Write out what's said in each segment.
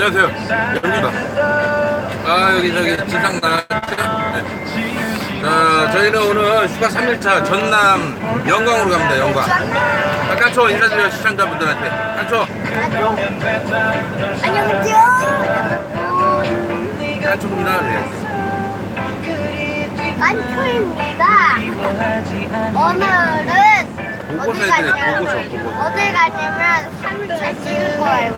안녕하세요. 영입니다. 아, 여기, 저기, 지상 나갔죠? 네. 자, 저희는 오늘 휴가 3일차 전남 영광으로 갑니다, 영광. 아, 깐초 인사드려요, 시청자분들한테. 깐초, 안녕하세요. 깐초입니다. 네. 안초입니다. 오늘은 보고서 어디 가냐면 보고서, 보고서. 어디 가냐면 3일차 찍을 거예요.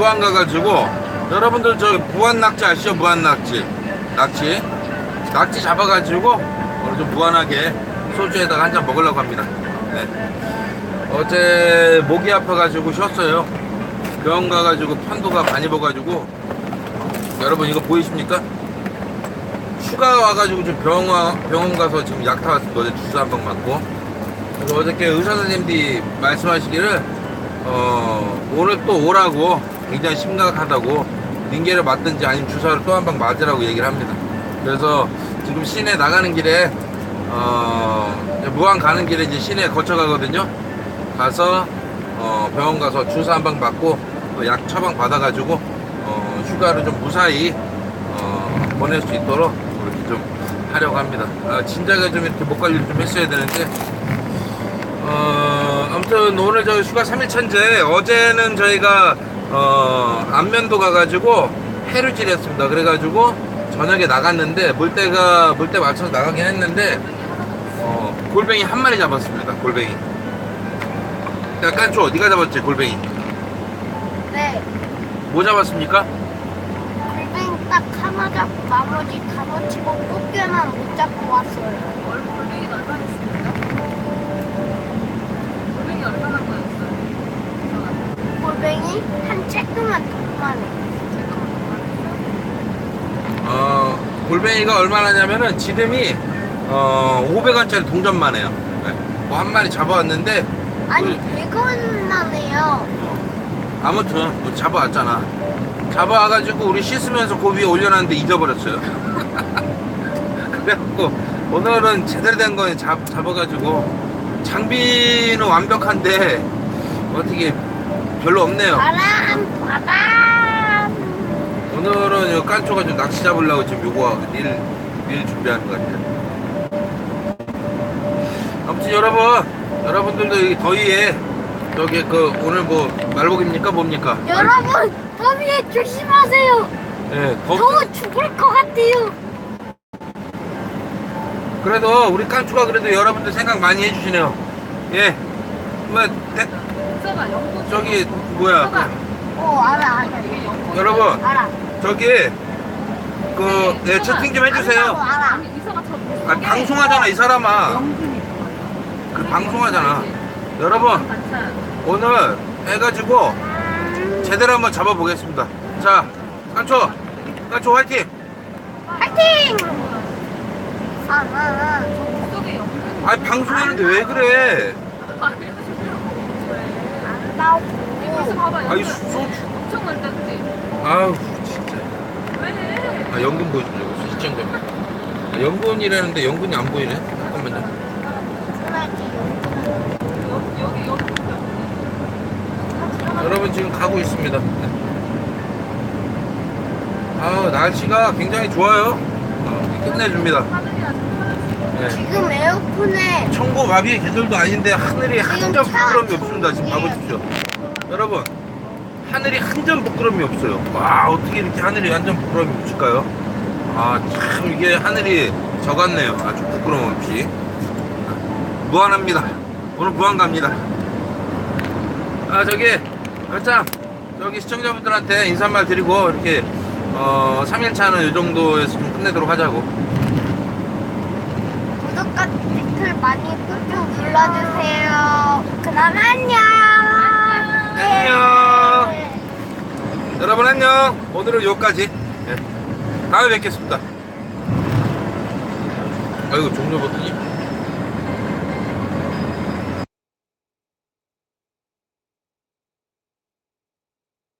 부안 가가지고 여러분들 저 부안 낙지 아시죠? 부안 낙지. 낙지. 낙지 잡아가지고 오늘 좀 무한하게 소주에다가 한 잔 먹으려고 합니다. 네. 어제 목이 아파가지고 쉬었어요. 병원 가가지고 편도가 많이 버가지고 여러분 이거 보이십니까? 휴가 와가지고 좀 병원, 병원 가서 지금 약 타왔습니다. 어제 주사 한 방 맞고. 그래서 어저께 의사 선생님들이 말씀하시기를 어, 오늘 또 오라고 굉장히 심각하다고 링게를 맞든지 아니면 주사를 또 한 방 맞으라고 얘기를 합니다. 그래서 지금 시내 나가는 길에 어, 무안 가는 길에 이제 시내 거쳐 가거든요. 가서 어, 병원 가서 주사 한 방 맞고 또약 처방 받아가지고 어, 휴가를 좀 무사히 어, 보낼 수 있도록 이렇게 좀 하려고 합니다. 아, 진작에 좀 이렇게 목 관리를 좀 했어야 되는데 어, 아무튼 오늘 저희 휴가 3일차인데 어제는 저희가 어, 안면도 가가지고 해루질 했습니다. 그래가지고 저녁에 나갔는데 물때가 물때 맞춰서 나가긴 했는데 어, 골뱅이 한 마리 잡았습니다. 골뱅이. 야 깐초 네가 잡았지 골뱅이. 네. 뭐 잡았습니까? 골뱅이 딱 하나 잡고 나머지 다 놓치고 꽃게만 못 잡고 왔어요. 골뱅이 얼마나 있습니까? 골뱅이 얼마나 거였어요? 골뱅이 한 쬐끄만 돈만에. 어, 골뱅이가 얼마나냐면은 지름이 어, 500원짜리 동전만 해요. 네. 뭐한 마리 잡아왔는데 아니 100원 나네요. 아무튼 뭐 잡아왔잖아. 잡아와가지고 우리 씻으면서 그 위에 올려놨는데 잊어버렸어요. 그래갖고 오늘은 제대로 된 거 잡, 잡아가지고 장비는 완벽한데 어떻게 별로 없네요. 바람 바람. 오늘은 요 깐초가 좀 낚시 잡으려고 지금 요거 일, 일 준비하는 것 같아요. 아무튼 여러분, 여러분들도 이 더위에 저기 그 오늘 뭐 말복입니까 뭡니까? 여러분 더위에 조심하세요. 예, 더, 더워 죽을 것 같아요. 그래도 우리 깐초가 그래도 여러분들 생각 많이 해주시네요. 예, 뭐 대- 저기 뭐야? 어 알아 알아. 여러분 알아. 저기 그 예, 채팅 좀 해주세요. 저아 방송하잖아 이 사람아. 그 방송하잖아. 여러분 반찬 오늘 해가지고 제대로 한번 잡아보겠습니다. 자, 깐초, 깐초 화이팅! 파이팅! 아, 아, 아. 방송하는데 왜 그래? 아 안. 봐봐 영국 소주. 엄청 많다 그치? 아우 진짜. 왜? 아 연근 보여주려고 시청자분. 아, 연근이라는데 연근이 안 보이네. 잠깐만요. 여러분 지금 가고 있습니다. 네. 아 날씨가 굉장히 좋아요. 어, 끝내줍니다. 네. 지금 에어컨에 청고 마비의 계절도 아닌데 하늘이 한점 부끄럼이 없습니다. 지금 봐보십시오. 여러분, 하늘이 한 점 부끄럼이 없어요. 와, 어떻게 이렇게 하늘이 한 점 부끄럼이 없을까요? 아, 참, 이게 하늘이 저 같네요. 아주 부끄럼 없이. 무한합니다. 오늘 무한 갑니다. 아, 저기, 참, 저기 시청자분들한테 인사말 드리고, 이렇게, 어, 3일차는 이 정도에서 좀 끝내도록 하자고. 구독과 댓글 많이 꾹꾹 눌러주세요. 그럼. 안녕. 안녕. 오늘은 여기까지. 예. 다음에 뵙겠습니다. 아이고 종료 버튼이.